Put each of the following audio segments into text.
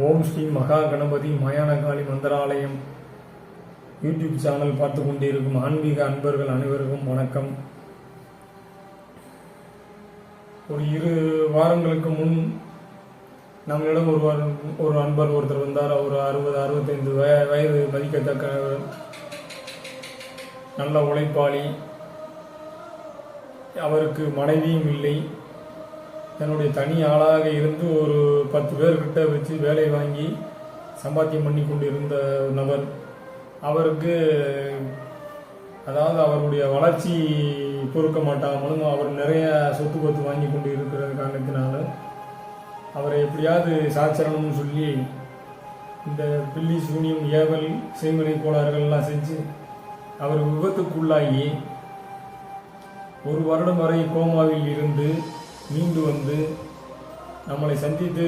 ஓம் Shri Maha Ganapathi Mayanakali Mantralayam. YouTube channel பார்த்து கொண்டிருக்கும் ஆன்மீக அன்பர்கள் அனைவருக்கும் வணக்கம். ஒரு இரு வாரங்களுக்கு முன் நம்மளிடம் ஒரு ஒரு அன்பர் ஒருத்தர் வந்தார். அவர் அறுபது அறுபத்தைந்து வய வயது மதிக்கத்தக்க நல்ல உழைப்பாளி. அவருக்கு மனைவியும் இல்லை. என்னுடைய தனி ஆளாக இருந்து ஒரு பத்து பேர்கிட்ட வச்சு வேலை வாங்கி சம்பாத்தியம் பண்ணி கொண்டு இருந்த நபர். அவருக்கு அதாவது அவருடைய வளர்ச்சி பொறுக்க மாட்டாமலும் அவர் நிறைய சொத்து பத்து வாங்கி கொண்டு இருக்கிற காரணத்தினால அவரை எப்படியாவது சாச்சரணும்னு சொல்லி இந்த பில்லி சூனியம் ஏவல் செய்முறை கோளாறுகள்லாம் செஞ்சு அவர் விபத்துக்குள்ளாகி ஒரு வருடம் வரை கோமாவில் இருந்து மீண்டு வந்து நம்மளை சந்தித்து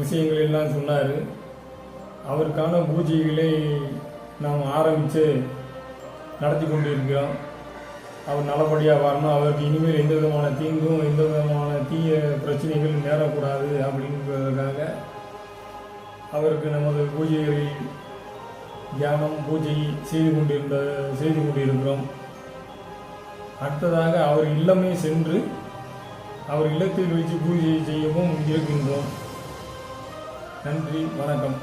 விஷயங்கள் எல்லாம் சொன்னார். அவருக்கான பூஜைகளை நாம் ஆரம்பித்து நடத்தி கொண்டிருக்கிறோம். அவர் நல்லபடியாக வரணும். அவருக்கு இனிமேல் எந்த விதமான தீங்கும் எந்த விதமான தீய பிரச்சனைகள் நேரக்கூடாது அப்படின்றதுக்காக அவருக்கு நமது பூஜைகளை தியானம் பூஜை செய்து கொண்டிருந்த செய்து கொண்டிருக்கிறோம். அடுத்ததாக அவர் இல்லமே சென்று அவர் இல்லத்தில் வைத்து பூஜை செய்யவும் இருக்கின்றோம். நன்றி வணக்கம்.